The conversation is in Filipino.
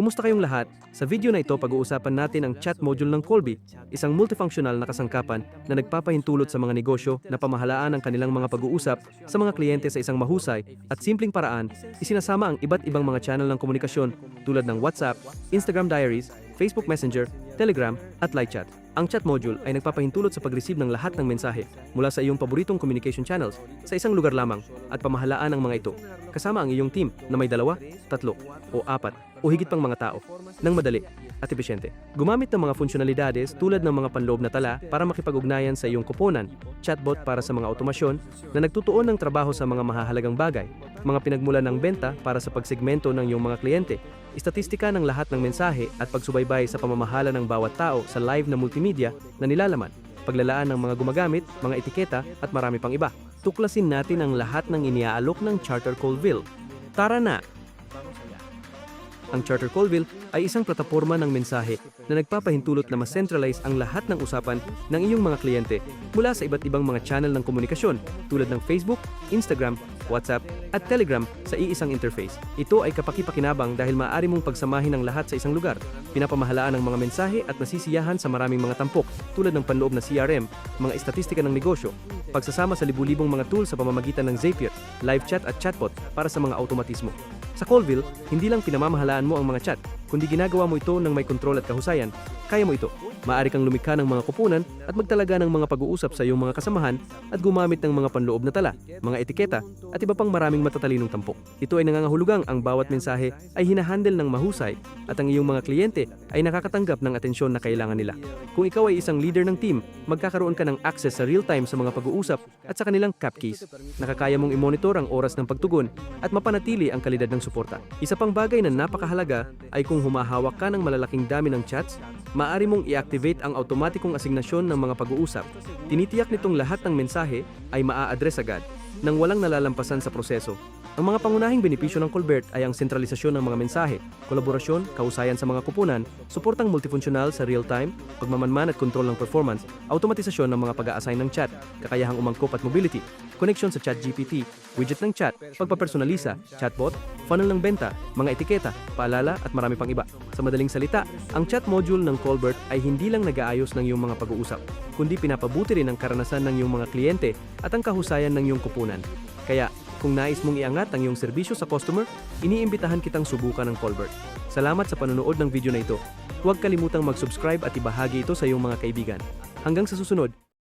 Kumusta kayong lahat? Sa video na ito, pag-uusapan natin ang chat module ng Colby, isang multifunctional na kasangkapan na nagpapahintulot sa mga negosyo na pamahalaan ang kanilang mga pag-uusap sa mga kliyente sa isang mahusay at simpleng paraan, isinasama ang iba't ibang mga channel ng komunikasyon tulad ng WhatsApp, Instagram Diaries, Facebook Messenger, Telegram at live chat. Ang chat module ay nagpapahintulot sa pag-receive ng lahat ng mensahe mula sa iyong paboritong communication channels sa isang lugar lamang at pamahalaan ang mga ito kasama ang iyong team na may dalawa, tatlo, o apat o higit pang mga tao ng madali at epesyente. Gumamit ng mga funksyonalidades tulad ng mga panloob na tala para makipag-ugnayan sa iyong koponan, chatbot para sa mga automasyon na nagtutuon ng trabaho sa mga mahahalagang bagay, mga pinagmulan ng benta para sa pagsegmento ng iyong mga kliyente, istatistika ng lahat ng mensahe at pagsubaybay sa pamamahala ng bawat tao sa live na multimedia na nilalaman, paglalaan ng mga gumagamit, mga etiketa at marami pang iba. Tuklasin natin ang lahat ng iniaalok ng Charter Colville. Tara na! Ang Charter Colville ay isang plataforma ng mensahe na nagpapahintulot na mas centralize ang lahat ng usapan ng iyong mga kliyente mula sa iba't ibang mga channel ng komunikasyon tulad ng Facebook, Instagram, WhatsApp at Telegram sa iisang interface. Ito ay kapakipakinabang dahil maaari mong pagsamahin ang lahat sa isang lugar. Pinapamahalaan ang mga mensahe at nasisiyahan sa maraming mga tampok tulad ng panloob na CRM, mga estatistika ng negosyo, pagsasama sa libu-libong mga tools sa pamamagitan ng Zapier, live chat at chatbot para sa mga automatismo. Sa Colville, hindi lang pinamamahalaan mo ang mga chat, kundi ginagawa mo ito ng may kontrol at kahusayan. Kaya mo ito. Maaari kang lumikha ng mga kupunan at magtalaga ng mga pag-uusap sa iyong mga kasamahan at gumamit ng mga panloob na tala, mga etiketa at iba pang maraming matatalinong tampok. Ito ay nangangahulugang ang bawat mensahe ay hinahandle ng mahusay at ang iyong mga kliyente ay nakakatanggap ng atensyon na kailangan nila. Kung ikaw ay isang leader ng team, magkakaroon ka ng access sa real-time sa mga pag-uusap at sa kanilang cap keys. Nakakaya mong i-monitor ang oras ng pagtugon at mapanatili ang kalidad ng suporta. Isa pang bagay na napakahalaga ay kung humahawak ka ng malalaking dami ng chats, maaari mong i-activate ang automatikong asignasyon ng mga pag-uusap. Tinitiyak nitong lahat ng mensahe ay maa-address agad nang walang nalalampasan sa proseso. Ang mga pangunahing benepisyo ng Colbert ay ang sentralisasyon ng mga mensahe, kolaborasyon, kahusayan sa mga kupunan, suportang multifunctional sa real-time, pagmamanman at kontrol ng performance, automatisasyon ng mga pag-a-assign ng chat, kakayahang umangkop at mobility, connection sa ChatGPT, widget ng chat, pagpapersonalisa, chatbot, funnel ng benta, mga etiketa, paalala at marami pang iba. Sa madaling salita, ang chat module ng Colbert ay hindi lang nag-aayos ng iyong mga pag-uusap, kundi pinapabuti rin ang karanasan ng iyong mga kliyente at ang kahusayan ng iyong kupunan. Kaya, kung nais mong iangat ang iyong serbisyo sa customer, iniimbitahan kitang subukan ng Colbert. Salamat sa panonood ng video na ito. Huwag kalimutang mag-subscribe at ibahagi ito sa iyong mga kaibigan. Hanggang sa susunod,